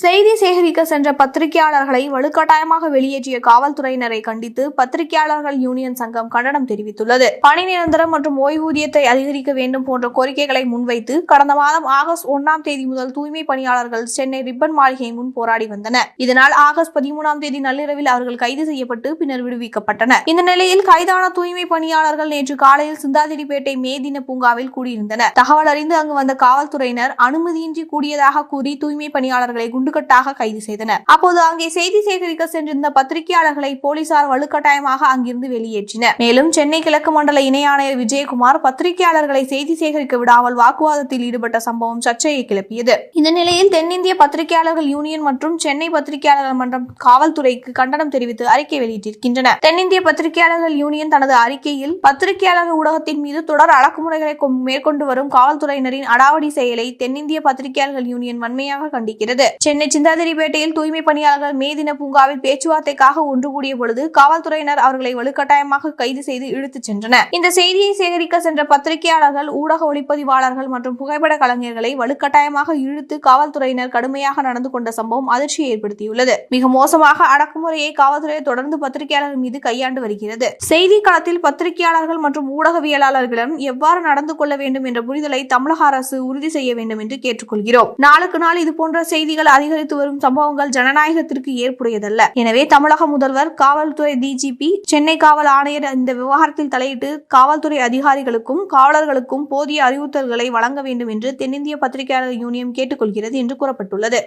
செய்தி சேகரிக்க சென்ற பத்திரிகையாளர்களை வலுக்கட்டாயமாக வெளியேற்றிய காவல்துறையினரை கண்டித்து பத்திரிகையாளர்கள் யூனியன் சங்கம் கண்டனம் தெரிவித்துள்ளது. பணி நிரந்தரம் மற்றும் ஓய்வூதியத்தை அதிகரிக்க வேண்டும் போன்ற கோரிக்கைகளை முன்வைத்து கடந்த மாதம் ஆகஸ்ட் ஒன்னாம் தேதி முதல் தூய்மை பணியாளர்கள் சென்னை ரிப்பன் மாளிகை முன் போராடி வந்தனர். இதனால் ஆகஸ்ட் பதிமூணாம் தேதி நள்ளிரவில் அவர்கள் கைது செய்யப்பட்டு பின்னர் விடுவிக்கப்பட்டனர். இந்த நிலையில் கைதான தூய்மை பணியாளர்கள் நேற்று காலையில் சிந்தாதிரிப்பேட்டை மே தின பூங்காவில் கூடியிருந்தனர். தகவல் அறிந்து அங்கு வந்த காவல்துறையினர் அனுமதியின்றி கூடியதாக கூறி தூய்மை பணியாளர்களை குண்டுகட்டாக கைது செய்தனர். அப்போது அங்கே செய்தி சேகரிக்க சென்றிருந்த பத்திரிகையாளர்களை போலீசார் வலுக்கட்டாயமாக அங்கிருந்து வெளியேற்றினர். மேலும் சென்னை கிழக்கு மண்டல இணை ஆணையர் விஜயகுமார் பத்திரிகையாளர்களை செய்தி சேகரிக்க விடாமல் வாக்குவாதத்தில் ஈடுபட்ட சம்பவம் சர்ச்சையை கிளப்பியது. இந்த நிலையில் தென்னிந்திய பத்திரிகையாளர்கள் யூனியன் மற்றும் சென்னை பத்திரிகையாளர்கள் மன்றம் காவல்துறைக்கு கண்டனம் தெரிவித்து அறிக்கை வெளியிட்டிருக்கின்றன. தென்னிந்திய பத்திரிகையாளர்கள் யூனியன் தனது அறிக்கையில் பத்திரிகையாளர்கள் ஊடகத்தின் மீது தொடர் அடக்குமுறைகளை மேற்கொண்டு வரும் காவல்துறையினரின் அடாவடி செயலை தென்னிந்திய பத்திரிகையாளர்கள் யூனியன் வன்மையாக கண்டிக்கிறது. சென்னை சிந்தாதிரிப்பேட்டையில் தூய்மை பணியாளர்கள் மே தின பூங்காவில் பேச்சுவார்த்தைக்காக ஒன்று கூடிய பொழுது காவல்துறையினர் அவர்களை வலுக்கட்டாயமாக கைது செய்து இழுத்துச் சென்றனர். இந்த செய்தியை சேகரிக்க சென்ற பத்திரிகையாளர்கள் ஊடக ஒளிப்பதிவாளர்கள் மற்றும் புகைப்பட கலைஞர்களை வலுக்கட்டாயமாக இழுத்து காவல்துறையினர் கடுமையாக நடந்து கொண்ட சம்பவம் அதிர்ச்சியை ஏற்படுத்தியுள்ளது. மிக மோசமாக அடக்குமுறையை காவல்துறை தொடர்ந்து பத்திரிகையாளர்கள் மீது கையாண்டு வருகிறது. செய்தி களத்தில் பத்திரிகையாளர்கள் மற்றும் ஊடகவியலாளர்களிடம் எவ்வாறு நடந்து கொள்ள வேண்டும் என்ற புரிதலை தமிழக அரசு உறுதி செய்ய வேண்டும் என்று கேட்டுக்கொள்கிறோம். நாளுக்கு நாள் இதுபோன்ற செய்திகள் அதிகரித்து வரும் சம்பவங்கள் ஜனநாயகத்திற்கு ஏற்புடையதல்ல. எனவே தமிழக முதல்வர் காவல்துறை டிஜிபி சென்னை காவல் ஆணையர் இந்த விவகாரத்தில் தலையிட்டு காவல்துறை அதிகாரிகளுக்கும் காவலர்களுக்கும் போதிய அறிவுறுத்தல்களை வழங்க வேண்டும் என்று தென்னிந்திய பத்திரிகையாளர் யூனியன் கேட்டுக்கொள்கிறது என்று கூறப்பட்டுள்ளது.